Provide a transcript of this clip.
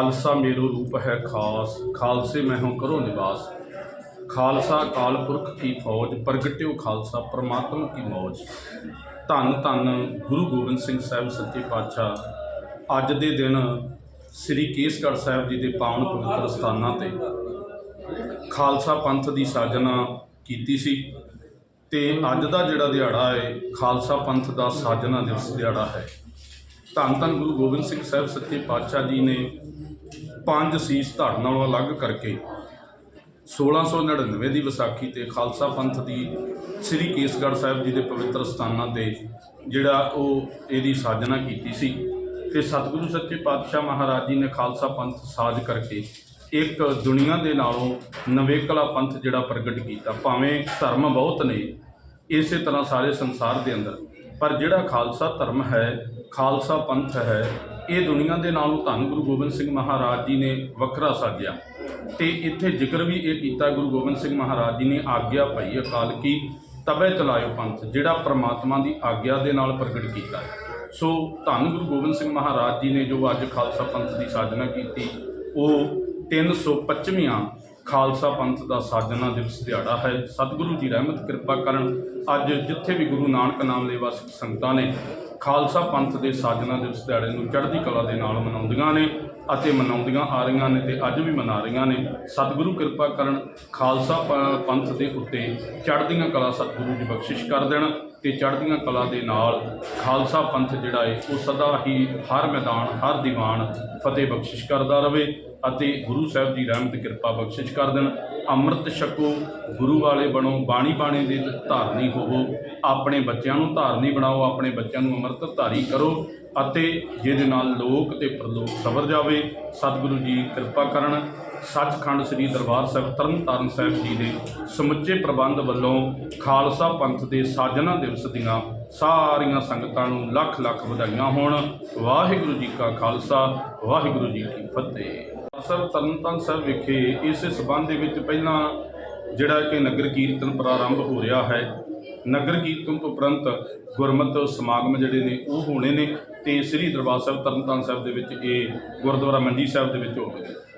ਖਾਲਸਾ ਮੇਰੋ ਰੂਪ ਹੈ ਖਾਸ, ਖਾਲਸੇ ਮੈਂ ਹੂੰ ਕਰੋ ਨਿਵਾਸ। ਖਾਲਸਾ ਕਾਲ ਪੁਰਖ ਕੀ ਫੌਜ, ਪ੍ਰਗਟਿਓ ਖਾਲਸਾ ਪ੍ਰਮਾਤਮ ਕੀ ਮੌਜ। ਧੰਨ ਧੰਨ ਗੁਰੂ ਗੋਬਿੰਦ ਸਿੰਘ ਸਾਹਿਬ ਸੱਚੇ ਪਾਤਸ਼ਾਹ। ਅੱਜ ਦੇ ਦਿਨ ਸ੍ਰੀ ਕੇਸਗੜ੍ਹ ਸਾਹਿਬ ਜੀ ਦੇ ਪਾਵਨ ਪਵਿੱਤਰ ਸਥਾਨਾਂ ਤੇ ਖਾਲਸਾ ਪੰਥ ਦੀ ਸਾਜਨਾ ਕੀਤੀ ਸੀ ਤੇ ਅੱਜ ਦਾ ਜਿਹੜਾ ਦਿਹਾੜਾ ਹੈ ਖਾਲਸਾ ਪੰਥ ਦਾ ਸਾਜਨਾ ਦਿਵਸ ਦਿਹਾੜਾ ਹੈ। ਧੰਨ ਧੰਨ ਗੁਰੂ ਗੋਬਿੰਦ ਸਿੰਘ ਸਾਹਿਬ ਸੱਚੇ ਪਾਤਸ਼ਾਹ ਜੀ ਨੇ ਪੰਜ ਸੀਸ ਧੜ ਨਾਲੋਂ ਅਲੱਗ ਕਰਕੇ 1699 ਦੀ ਵਿਸਾਖੀ ਤੇ ਖਾਲਸਾ ਪੰਥ ਦੀ ਸ੍ਰੀ ਕੇਸਗੜ੍ਹ ਸਾਹਿਬ ਜੀ ਦੇ ਪਵਿੱਤਰ ਸਥਾਨਾਂ ਤੇ ਜਿਹੜਾ ਉਹ ਇਹਦੀ ਸਾਜਨਾ ਕੀਤੀ ਸੀ ਤੇ ਸਤਿਗੁਰੂ ਸੱਚੇ ਪਾਤਸ਼ਾਹ ਮਹਾਰਾਜ ਜੀ ਨੇ ਖਾਲਸਾ ਪੰਥ ਸਾਜ ਕਰਕੇ ਇੱਕ ਦੁਨੀਆ ਦੇ ਨਾਲੋਂ ਨਵੇਕਲਾ ਪੰਥ ਜਿਹੜਾ ਪ੍ਰਗਟ ਕੀਤਾ, ਭਾਵੇਂ ਧਰਮ ਬਹੁਤ ਨੇ, ਇਸੇ ਤਰ੍ਹਾਂ ਸਾਰੇ ਸੰਸਾਰ ਦੇ ਅੰਦਰ ਪਰ ਜਿਹੜਾ ਖਾਲਸਾ ਧਰਮ ਹੈ, ਖਾਲਸਾ ਪੰਥ ਹੈ, ਇਹ ਦੁਨੀਆ ਦੇ ਨਾਲੋਂ ਧੰਨ ਗੁਰੂ ਗੋਬਿੰਦ ਸਿੰਘ ਮਹਾਰਾਜ ਜੀ ਨੇ ਵੱਖਰਾ ਸਾਜਿਆ ਤੇ ਇੱਥੇ ਜ਼ਿਕਰ ਵੀ ਇਹ ਕੀਤਾ ਗੁਰੂ ਗੋਬਿੰਦ ਸਿੰਘ ਮਹਾਰਾਜ ਜੀ ਨੇ, ਆਗਿਆ ਭਈ ਅਕਾਲ ਕੀ ਤਬੇ ਚਲਾਇਓ ਪੰਥ ਜਿਹੜਾ ਪ੍ਰਮਾਤਮਾ ਦੀ ਆਗਿਆ ਦੇ ਨਾਲ ਪ੍ਰਗਟ ਕੀਤਾ ਹੈ। ਸੋ ਧੰਨ ਗੁਰੂ ਗੋਬਿੰਦ ਸਿੰਘ ਮਹਾਰਾਜ ਜੀ ਨੇ ਜੋ ਅੱਜ ਖਾਲਸਾ ਪੰਥ ਦੀ ਸਾਜਨਾ ਕੀਤੀ, ਉਹ 325ਵਾਂ ਖਾਲਸਾ ਪੰਥ ਦਾ ਸਾਜਨਾ ਦਿਵਸ ਦਿਹਾੜਾ ਹੈ। ਸਤਿਗੁਰੂ ਜੀ ਰਹਿਮਤ, ਕਿਰਪਾ ਕਰਨ। ਅੱਜ ਜਿੱਥੇ ਵੀ ਗੁਰੂ ਨਾਨਕ ਨਾਮ ਲੇਵਾ ਸਿੱਖ ਸੰਗਤਾਂ ਨੇ ਖਾਲਸਾ ਪੰਥ ਦੇ ਸਾਜਨਾ ਦਿਵਸ ਦਿਹਾੜੇ ਨੂੰ ਚੜ੍ਹਦੀ ਕਲਾ ਦੇ ਨਾਲ ਮਨਾਉਂਦੀਆਂ ਨੇ ਅਤੇ ਮਨਾਉਂਦੀਆਂ ਆ ਰਹੀਆਂ ਨੇ ਤੇ ਅੱਜ ਵੀ ਮਨਾ ਰਹੀਆਂ ਨੇ। ਸਤਿਗੁਰੂ ਕਿਰਪਾ ਕਰਨ, ਖਾਲਸਾ ਪੰਥ ਦੇ ਉੱਤੇ ਚੜ੍ਹਦੀਆਂ ਕਲਾ ਸਤਿਗੁਰੂ ਜੀ ਬਖਸ਼ਿਸ਼ ਕਰ ਦੇਣ ਤੇ ਚੜ੍ਹਦੀਆਂ ਕਲਾ ਦੇ ਨਾਲ ਖਾਲਸਾ ਪੰਥ ਜਿਹੜਾ ਹੈ ਉਹ ਸਦਾ ਹੀ ਹਰ ਮੈਦਾਨ, ਹਰ ਦੀਵਾਨ ਫਤਿਹ ਬਖਸ਼ਿਸ਼ ਕਰਦਾ ਰਵੇ। ਅਤੇ ਗੁਰੂ ਸਾਹਿਬ ਦੀ ਰਹਿਮਤ, ਕਿਰਪਾ ਬਖਸ਼ਿਸ਼ ਕਰ ਦੇਣ। ਅੰਮ੍ਰਿਤ ਛਕੋ, ਗੁਰੂ ਵਾਲੇ ਬਣੋ, ਬਾਣੀ ਬਾਣੀ ਦੇ ਧਾਰਨੀ ਹੋਵੋ। ਆਪਣੇ ਬੱਚਿਆਂ ਨੂੰ ਧਾਰਨੀ ਬਣਾਓ, ਆਪਣੇ ਬੱਚਿਆਂ ਨੂੰ ਅੰਮ੍ਰਿਤ ਧਾਰੀ ਕਰੋ। ਅਤੇ ਜਿਹਦੇ ਨਾਲ ਲੋਕ ਤੇ ਪ੍ਰਲੋਕ ਸਬਰ ਜਾਵੇ, ਸਤਿਗੁਰੂ ਜੀ ਕਿਰਪਾ ਕਰਨ। ਸੱਚਖੰਡ ਸ੍ਰੀ ਦਰਬਾਰ ਸਾਹਿਬ ਤਰਨਤਾਰਨ ਸਾਹਿਬ ਜੀ ਦੇ ਸਮੁੱਚੇ ਪ੍ਰਬੰਧ ਵੱਲੋਂ ਖਾਲਸਾ ਪੰਥ ਦੇ ਸਾਜਨਾ ਦਿਵਸ ਦੀਆਂ ਸਾਰੀਆਂ ਸੰਗਤਾਂ ਨੂੰ ਲੱਖ ਲੱਖ ਵਧਾਈਆਂ ਹੋਣ। ਵਾਹਿਗੁਰੂ ਜੀ ਕਾ ਖਾਲਸਾ, ਵਾਹਿਗੁਰੂ ਜੀ ਕੀ ਫਤਿਹ। ਅਸਲ ਤਰਨਤਾਰਨ ਸਾਹਿਬ ਵਿਖੇ ਇਸੇ ਸਬੰਧ ਦੇ ਵਿੱਚ ਪਹਿਲਾਂ ਜਿਹੜਾ ਕਿ ਨਗਰ ਕੀਰਤਨ ਪ੍ਰਾਰੰਭ ਹੋ ਰਿਹਾ ਹੈ ਨਗਰ ਕੀਰਤਨ ਤੋਂ ਉਪਰੰਤ ਗੁਰਮਤਿ ਸਮਾਗਮ ਜਿਹੜੇ ਨੇ, ਉਹ ਹੋਣੇ ਨੇ ਤੇ ਸ੍ਰੀ ਦਰਬਾਰ ਸਾਹਿਬ ਤਰਨਤਾਰਨ ਸਾਹਿਬ ਦੇ ਵਿੱਚ ਇਹ ਗੁਰਦੁਆਰਾ ਮੰਜੀ ਸਾਹਿਬ ਦੇ ਵਿੱਚ ਹੋਵੇਗਾ।